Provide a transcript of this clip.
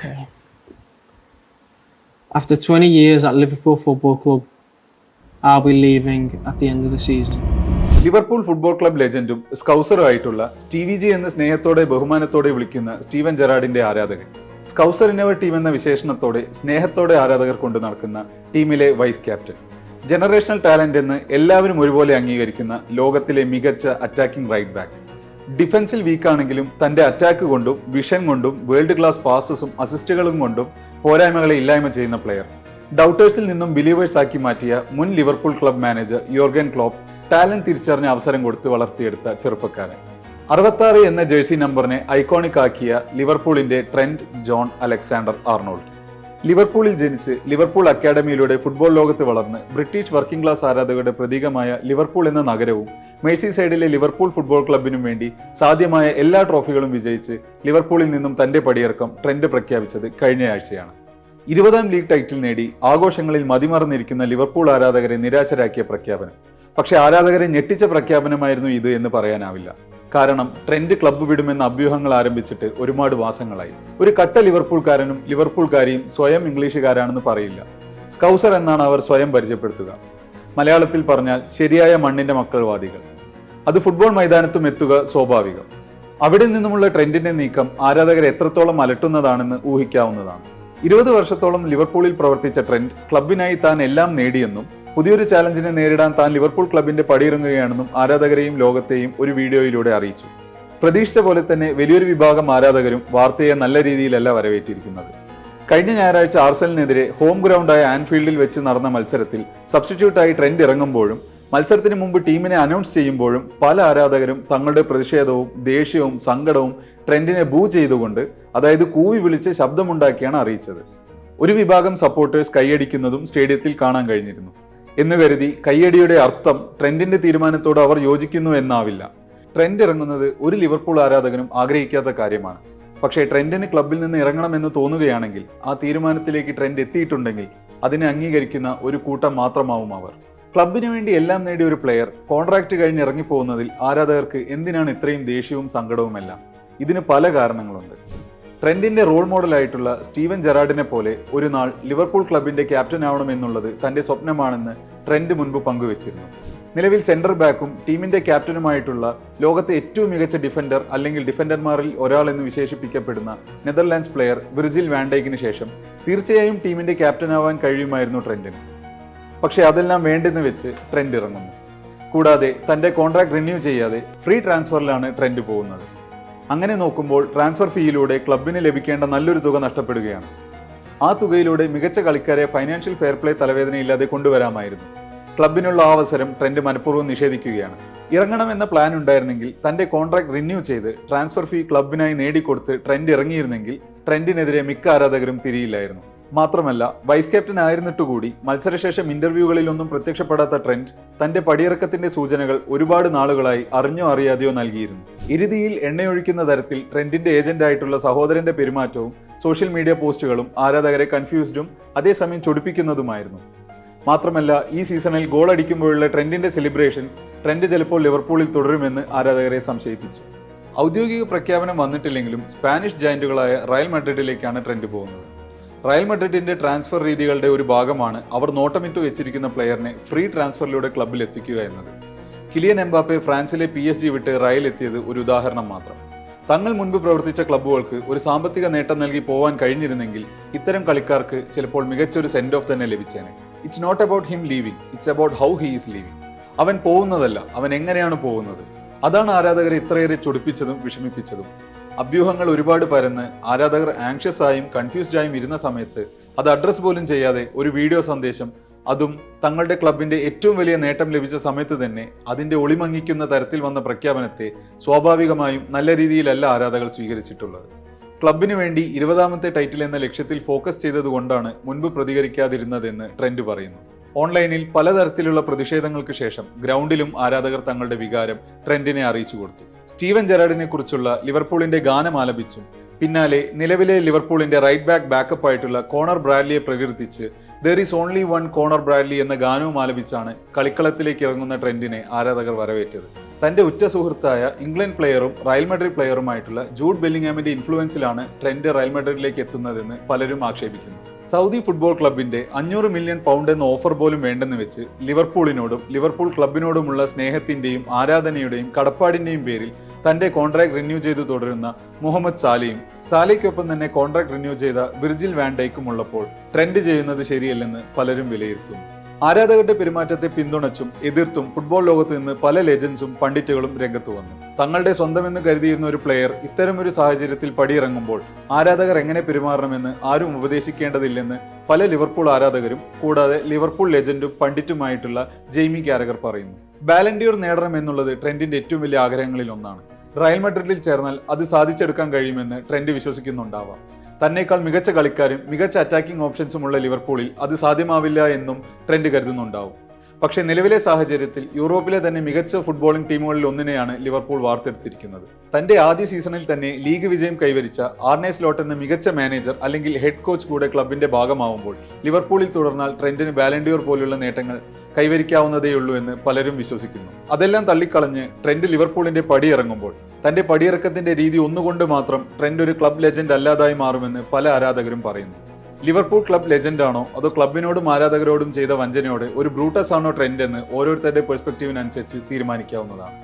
Okay. After 20 years at Liverpool Football Club, I'll be leaving at the end of the season. Liverpool football club ലെജൻഡും സ്കൗസറും ആയിട്ടുള്ള Stevie G എന്ന് സ്നേഹത്തോടെ ബഹുമാനത്തോടെ വിളിക്കുന്ന Steven ജെറാഡിന്റെ ആരാധകൻ സ്കൗസർ ഇന്നവർ team എന്ന വിശേഷണത്തോടെ സ്നേഹത്തോടെ ആരാധകർ കൊണ്ട് നടക്കുന്ന ടീമിലെ വൈസ് ക്യാപ്റ്റൻ ജനറേഷണൽ ടാലന്റ് എന്ന് എല്ലാവരും ഒരുപോലെ അംഗീകരിക്കുന്ന ലോകത്തിലെ മികച്ച അറ്റാക്കിംഗ് റൈറ്റ് ബാക്ക് ഡിഫൻസിൽ വീക്കാണെങ്കിലും തന്റെ അറ്റാക്ക് കൊണ്ടും വിഷൻ കൊണ്ടും വേൾഡ് ക്ലാസ് പാസസും അസിസ്റ്റുകളും കൊണ്ടും പോരായ്മകളെ ഇല്ലായ്മ ചെയ്യുന്ന പ്ലെയർ. ഡൗട്ടേഴ്സിൽ നിന്നും ബിലീവേഴ്സ് ആക്കി മാറ്റിയ മുൻ Liverpool club manager Jurgen Klopp talent തിരിച്ചറിഞ്ഞ അവസരം കൊടുത്ത് വളർത്തിയെടുത്ത ചെറുപ്പക്കാരൻ. അറുപത്താറ് എന്ന ജേഴ്സി നമ്പറിനെ ഐക്കോണിക് ആക്കിയ ലിവർപൂളിന്റെ ട്രെൻഡ് ജോൺ അലക്സാണ്ടർ ആർണോൾഡ്. ലിവർപൂളിൽ ജനിച്ച് ലിവർപൂൾ അക്കാഡമിയിലൂടെ ഫുട്ബോൾ ലോകത്ത് വളർന്ന് ബ്രിട്ടീഷ് വർക്കിംഗ് ക്ലാസ് ആരാധകരുടെ പ്രതീകമായ ലിവർപൂൾ എന്ന നഗരവും മേഴ്സി സൈഡിലെ ലിവർപൂൾ ഫുട്ബോൾ ക്ലബിനും വേണ്ടി സാധ്യമായ എല്ലാ ട്രോഫികളും വിജയിച്ച് ലിവർപൂളിൽ നിന്നും തന്റെ പടിയിറക്കം ട്രെൻഡ് പ്രഖ്യാപിച്ചത് കഴിഞ്ഞയാഴ്ചയാണ് ഇരുപതാം ലീഗ് ടൈറ്റിൽ നേടി ആഘോഷങ്ങളിൽ മതിമറന്നിരിക്കുന്ന ലിവർപൂൾ ആരാധകരെ നിരാശരാക്കിയ പ്രഖ്യാപനം. പക്ഷെ ആരാധകരെ ഞെട്ടിച്ച പ്രഖ്യാപനമായിരുന്നു ഇത് എന്ന് പറയാനാവില്ല. കാരണം ട്രെൻഡ് ക്ലബ്ബ് വിടുമെന്ന അഭ്യൂഹങ്ങൾ ആരംഭിച്ചിട്ട് ഒരുപാട് മാസങ്ങളായി. ഒരു കട്ട ലിവർപൂൾക്കാരനും ലിവർപൂൾക്കാരിയും സ്വയം ഇംഗ്ലീഷുകാരാണെന്ന് പറയില്ല. സ്കൗസർ എന്നാണ് അവർ സ്വയം പരിചയപ്പെടുത്തുക. മലയാളത്തിൽ പറഞ്ഞാൽ ശരിയായ മണ്ണിന്റെ മക്കൾ വാദികൾ അത് ഫുട്ബോൾ മൈതാനത്തും എത്തുക സ്വാഭാവികം. അവിടെ നിന്നുമുള്ള ട്രെൻഡിന്റെ നീക്കം ആരാധകരെ എത്രത്തോളം അലട്ടുന്നതാണെന്ന് ഊഹിക്കാവുന്നതാണ്. ഇരുപത് വർഷത്തോളം ലിവർപൂളിൽ പ്രവർത്തിച്ച ട്രെൻഡ് ക്ലബിനായി താൻ എല്ലാം നേടിയെന്നും പുതിയൊരു ചാലഞ്ചിനെ നേരിടാൻ താൻ ലിവർപൂൾ ക്ലബിന്റെ പടിയിറങ്ങുകയാണെന്നും ആരാധകരെയും ലോകത്തെയും ഒരു വീഡിയോയിലൂടെ അറിയിച്ചു. പ്രതീക്ഷിച്ച പോലെ തന്നെ വലിയൊരു വിഭാഗം ആരാധകരും വാർത്തയെ നല്ല രീതിയിലല്ല വരവേറ്റിരിക്കുന്നത്. കഴിഞ്ഞ ഞായറാഴ്ച ആർസലിനെതിരെ ഹോം ഗ്രൗണ്ടായ ആൻഫീൽഡിൽ വെച്ച് നടന്ന മത്സരത്തിൽ സബ്സ്റ്റിറ്റ്യൂട്ടായി ട്രെൻഡ് ഇറങ്ങുമ്പോഴും മത്സരത്തിന് മുമ്പ് ടീമിനെ അനൗൺസ് ചെയ്യുമ്പോഴും പല ആരാധകരും തങ്ങളുടെ പ്രതിഷേധവും ദേഷ്യവും സങ്കടവും ട്രെൻഡിനെ ബൂ ചെയ്തുകൊണ്ട് അതായത് കൂവി വിളിച്ച് ശബ്ദമുണ്ടാക്കിയാണ് അറിയിച്ചത്. ഒരു വിഭാഗം സപ്പോർട്ടേഴ്സ് കൈയടിക്കുന്നതും സ്റ്റേഡിയത്തിൽ കാണാൻ കഴിഞ്ഞിരുന്നു. എന്ന് കരുതി കയ്യടിയുടെ അർത്ഥം ട്രെൻഡിന്റെ തീരുമാനത്തോട് അവർ യോജിക്കുന്നു എന്നാവില്ല. ട്രെൻഡ് ഇറങ്ങുന്നത് ഒരു ലിവർപൂൾ ആരാധകനും ആഗ്രഹിക്കാത്ത കാര്യമാണ്. പക്ഷേ ട്രെൻഡിന് ക്ലബിൽ നിന്ന് ഇറങ്ങണമെന്ന് തോന്നുകയാണെങ്കിൽ ആ തീരുമാനത്തിലേക്ക് ട്രെൻഡ് എത്തിയിട്ടുണ്ടെങ്കിൽ അതിനെ അംഗീകരിക്കുന്ന ഒരു കൂട്ടം മാത്രമാവും അവർ. ക്ലബിന് വേണ്ടി എല്ലാം നേടിയ ഒരു പ്ലെയർ കോൺട്രാക്ട് കഴിഞ്ഞ് ഇറങ്ങിപ്പോകുന്നതിൽ ആരാധകർക്ക് എന്തിനാണ് ഇത്രയും ദേഷ്യവും സങ്കടവുമെല്ലാം? ഇതിന് പല കാരണങ്ങളുണ്ട്. ട്രെൻഡിന്റെ റോൾ മോഡലായിട്ടുള്ള സ്റ്റീവൻ ജെറാർഡിനെ പോലെ ഒരു നാൾ ലിവർപൂൾ ക്ലബിന്റെ ക്യാപ്റ്റൻ ആവണമെന്നുള്ളത് തന്റെ സ്വപ്നമാണെന്ന് ട്രെൻഡ് മുൻപ് പങ്കുവച്ചിരുന്നു. നിലവിൽ സെന്റർ ബാക്കും ടീമിന്റെ ക്യാപ്റ്റനുമായിട്ടുള്ള ലോകത്തെ ഏറ്റവും മികച്ച ഡിഫൻഡർ അല്ലെങ്കിൽ ഡിഫൻഡർമാരിൽ ഒരാൾ എന്ന് വിശേഷിപ്പിക്കപ്പെടുന്ന നെതർലാൻഡ്സ് പ്ലെയർ വിർജിൽ വാൻഡേക്കിന് ശേഷം തീർച്ചയായും ടീമിന്റെ ക്യാപ്റ്റനാവാൻ കഴിയുമായിരുന്നു ട്രെൻഡിന്. പക്ഷേ അതെല്ലാം വേണ്ടെന്ന് വെച്ച് ട്രെൻഡ് ഇറങ്ങുന്നു. കൂടാതെ തന്റെ കോൺട്രാക്ട് റിന്യൂ ചെയ്യാതെ ഫ്രീ ട്രാൻസ്ഫറിലാണ് ട്രെൻഡ് പോകുന്നത്. അങ്ങനെ നോക്കുമ്പോൾ ട്രാൻസ്ഫർ ഫീയിലൂടെ ക്ലബിന് ലഭിക്കേണ്ട നല്ലൊരു തുക നഷ്ടപ്പെടുകയാണ്. ആ തുകയിലൂടെ മികച്ച കളിക്കാരെ ഫൈനാൻഷ്യൽ ഫെയർ പ്ലേ തലവേദനയില്ലാതെ കൊണ്ടുവരാമായിരുന്നു. ക്ലബിനുള്ള ആ അവസരം ട്രെൻഡ് മനഃപൂർവം നിഷേധിക്കുകയാണ്. ഇറങ്ങണമെന്ന പ്ലാൻ ഉണ്ടായിരുന്നെങ്കിൽ തന്റെ കോൺട്രാക്ട് റിന്യൂ ചെയ്ത് ട്രാൻസ്ഫർ ഫീ ക്ലബിനായി നേടിക്കൊടുത്ത് ട്രെൻഡ് ഇറങ്ങിയിരുന്നെങ്കിൽ ട്രെൻഡിനെതിരെ മിക്ക ആരാധകരും തിരിയില്ലായിരുന്നു. മാത്രമല്ല വൈസ് ക്യാപ്റ്റൻ ആയിരുന്നിട്ടുകൂടി മത്സരശേഷം ഇന്റർവ്യൂകളിലൊന്നും പ്രത്യക്ഷപ്പെടാത്ത ട്രെൻഡ് തന്റെ പടിയിറക്കത്തിന്റെ സൂചനകൾ ഒരുപാട് നാളുകളായി അറിഞ്ഞോ അറിയാതെയോ നൽകിയിരുന്നു. ഇരുതിയിൽ എണ്ണയൊഴിക്കുന്ന തരത്തിൽ ട്രെൻഡിന്റെ ഏജന്റ് ആയിട്ടുള്ള സഹോദരന്റെ പെരുമാറ്റവും സോഷ്യൽ മീഡിയ പോസ്റ്റുകളും ആരാധകരെ കൺഫ്യൂസ്ഡും അതേസമയം ചൊടിപ്പിക്കുന്നതുമായിരുന്നു. മാത്രമല്ല ഈ സീസണിൽ ഗോൾ അടിക്കുമ്പോഴുള്ള ട്രെൻഡിന്റെ സെലിബ്രേഷൻസ് ട്രെൻഡ് ചിലപ്പോൾ ലിവർപൂളിൽ തുടരുമെന്ന് ആരാധകരെ സംശയിപ്പിച്ചു. ഔദ്യോഗിക പ്രഖ്യാപനം വന്നിട്ടില്ലെങ്കിലും സ്പാനിഷ് ജയന്റുകളായ റയൽ മഡ്രിഡിലേക്കാണ് ട്രെൻഡ് പോകുന്നത്. റയൽ മഡ്രിഡിന്റെ ട്രാൻസ്ഫർ രീതികളുടെ ഒരു ഭാഗമാണ് അവർ നോട്ടമിട്ട് വെച്ചിരിക്കുന്ന പ്ലെയറിനെ ഫ്രീ ട്രാൻസ്ഫറിലൂടെ ക്ലബിൽ എത്തിക്കുക എന്നത്. കിലിയൻ എംബാപ്പെ ഫ്രാൻസിലെ പി എസ് ജി വിട്ട് റയൽ എത്തിയത് ഒരു ഉദാഹരണം മാത്രം. തങ്ങൾ മുൻപ് പ്രവർത്തിച്ച ക്ലബ്ബുകൾക്ക് ഒരു സാമ്പത്തിക നേട്ടം നൽകി പോവാൻ കഴിഞ്ഞിരുന്നെങ്കിൽ ഇത്തരം കളിക്കാർക്ക് ചിലപ്പോൾ മികച്ചൊരു സെൻഡ് ഓഫ് തന്നെ ലഭിച്ചേനെ. It's not about him leaving it's about how he is leaving അവൻ പോകുന്നതല്ല അവൻ എങ്ങനെയാണ് പോകുന്നത്? അതാണ് ആരാധകരെ ഇത്രയേറെ ചൊടിപ്പിച്ചതും വിഷമിപ്പിച്ചതും. അഭ്യൂഹങ്ങൾ ഒരുപാട് പരന്ന് ആരാധകർ ആങ്ഷ്യസ് ആയും കൺഫ്യൂസ്ഡ് ആയും ഇരുന്ന സമയത്ത് അത് അഡ്രസ് പോലും ചെയ്യാതെ ഒരു വീഡിയോ സന്ദേശം അതും തങ്ങളുടെ ക്ലബിന്റെ ഏറ്റവും വലിയ നേട്ടം ലഭിച്ച സമയത്ത് തന്നെ അതിന്റെ ഒളിമങ്ങിക്കുന്ന തരത്തിൽ വന്ന പ്രഖ്യാപനത്തെ സ്വാഭാവികമായും നല്ല രീതിയിലല്ല ആരാധകർ സ്വീകരിച്ചിട്ടുള്ളത്. ക്ലബിന് വേണ്ടി ഇരുപതാമത്തെ ടൈറ്റിൽ എന്ന ലക്ഷ്യത്തിൽ ഫോക്കസ് ചെയ്തതുകൊണ്ടാണ് മുൻപ് പ്രതികരിക്കാതിരുന്നതെന്ന് ട്രെൻഡ് പറയുന്നു. ഓൺലൈനിൽ പലതരത്തിലുള്ള പ്രതിഷേധങ്ങൾക്ക് ശേഷം ഗ്രൗണ്ടിലും ആരാധകർ തങ്ങളുടെ വികാരം ട്രെൻഡിനെ അറിയിച്ചു കൊടുത്തു. സ്റ്റീവൻ ജെറാഡിനെ കുറിച്ചുള്ള ലിവർപൂളിന്റെ ഗാനം ആലപിച്ചും പിന്നാലെ നിലവിലെ ലിവർപൂളിന്റെ റൈറ്റ് ബാക്ക് ബാക്കപ്പ് ആയിട്ടുള്ള കോണർ ബ്രാഡ്ലിയെ പ്രകീർത്തിച്ച് there is only one Conor Bradley എന്ന ഗാനവും ആലപിച്ചാണ് കളിക്കളത്തിലേക്ക് ഇറങ്ങുന്ന ട്രെൻഡിനെ ആരാധകർ വരവേറ്റത്. തന്റെ ഉറ്റ സുഹൃത്തായ ഇംഗ്ലണ്ട് പ്ലെയറും റയൽ മെഡ്രിഡ് പ്ലെയറുമായിട്ടുള്ള ജൂഡ് ബെല്ലിംഗാമിന്റെ ഇൻഫ്ലുവൻസിലാണ് ട്രെൻഡ് റയൽ മെഡ്രിഡിലേക്ക് എത്തുന്നതെന്ന് പലരും ആക്ഷേപിക്കുന്നു. സൗദി ഫുട്ബോൾ ക്ലബിന്റെ അഞ്ഞൂറ് മില്യൺ പൗണ്ട് എന്ന ഓഫർ പോലും വേണ്ടെന്ന് വെച്ച് ലിവർപൂളിനോടും ലിവർപൂൾ ക്ലബിനോടുമുള്ള സ്നേഹത്തിന്റെയും ആരാധനയുടെയും കടപ്പാടിന്റെയും പേരിൽ തന്റെ കോൺട്രാക്ട് റിന്യൂ ചെയ്തു തുടരുന്ന മുഹമ്മദ് സാലിയും സാലിക്കൊപ്പം തന്നെ കോൺട്രാക്ട് റിന്യൂ ചെയ്ത വിർജിൽ വാൻഡൈക്കും ഉള്ളപ്പോൾ ട്രെൻഡ് ചെയ്യുന്നത് ശരിയല്ലെന്ന് പലരും വിലയിരുത്തും. ആരാധകരുടെ പെരുമാറ്റത്തെ പിന്തുണച്ചും എതിർത്തും ഫുട്ബോൾ ലോകത്ത് നിന്ന് പല ലെജൻസും പണ്ഡിറ്റുകളും രംഗത്ത് വന്നു. തങ്ങളുടെ സ്വന്തമെന്ന് കരുതിയിരുന്ന ഒരു പ്ലെയർ ഇത്തരമൊരു സാഹചര്യത്തിൽ പടിയിറങ്ങുമ്പോൾ ആരാധകർ എങ്ങനെ പെരുമാറണമെന്ന് ആരും ഉപദേശിക്കേണ്ടതില്ലെന്ന് പല ലിവർപൂൾ ആരാധകരും കൂടാതെ ലിവർപൂൾ ലെജൻഡും പണ്ഡിറ്റുമായിട്ടുള്ള ജെയ്മി കാരകർ പറയുന്നു. ബാലൻഡിയർ നേടണം എന്നുള്ളത് ട്രെൻഡിന്റെ ഏറ്റവും വലിയ ആഗ്രഹങ്ങളിൽ ഒന്നാണ് റയൽ മെഡ്രിഡിൽ ചേർന്നാൽ അത് സാധിച്ചെടുക്കാൻ കഴിയുമെന്ന് ട്രെൻഡ് വിശ്വസിക്കുന്നുണ്ടാവാം. തന്നേക്കാൾ മികച്ച കളിക്കാരും മികച്ച അറ്റാക്കിംഗ് ഓപ്ഷൻസും ഉള്ള ലിവർപൂളിൽ അത് സാധ്യമാവില്ല എന്നും ട്രെൻഡ് കരുതുന്നുണ്ടാവും. പക്ഷേ നിലവിലെ സാഹചര്യത്തിൽ യൂറോപ്പിലെ തന്നെ മികച്ച ഫുട്ബോളിംഗ് ടീമുകളിൽ ഒന്നിനെയാണ് ലിവർപൂൾ വാർത്തെടുത്തിരിക്കുന്നത്. തന്റെ ആദ്യ സീസണിൽ തന്നെ ലീഗ് വിജയം കൈവരിച്ച ആർണേസ് സ്ലോട്ട് എന്ന മികച്ച മാനേജർ അല്ലെങ്കിൽ ഹെഡ് കോച്ച് കൂടെ ക്ലബിന്റെ ഭാഗമാവുമ്പോൾ ലിവർപൂളിൽ തുടർന്നാൽ ട്രെൻഡിന് ബാലൻഡിയോർ പോലുള്ള നേട്ടങ്ങൾ കൈവരിക്കാവുന്നതേയുള്ളൂ എന്ന് പലരും വിശ്വസിക്കുന്നു. അതെല്ലാം തള്ളിക്കളഞ്ഞ് ട്രെൻഡ് ലിവർപൂളിന്റെ പടിയിറങ്ങുമ്പോൾ തന്റെ പടിയിറക്കത്തിന്റെ രീതി ഒന്നുകൊണ്ട് മാത്രം ട്രെൻഡ് ഒരു ക്ലബ് ലെജൻഡ് അല്ലാതായി മാറുമെന്ന് പല ആരാധകരും പറയുന്നു. ലിവർപൂൾ ക്ലബ് ലെജൻഡ് ആണോ അതോ ക്ലബിനോടും ആരാധകരോടും ചെയ്ത വഞ്ചനയോട് ഒരു ബ്രൂട്ടസ് ആണോ ട്രെൻഡ് എന്ന് ഓരോരുത്തരുടെ പെർസ്പെക്റ്റീവിനനുസരിച്ച് തീരുമാനിക്കാവുന്നതാണ്.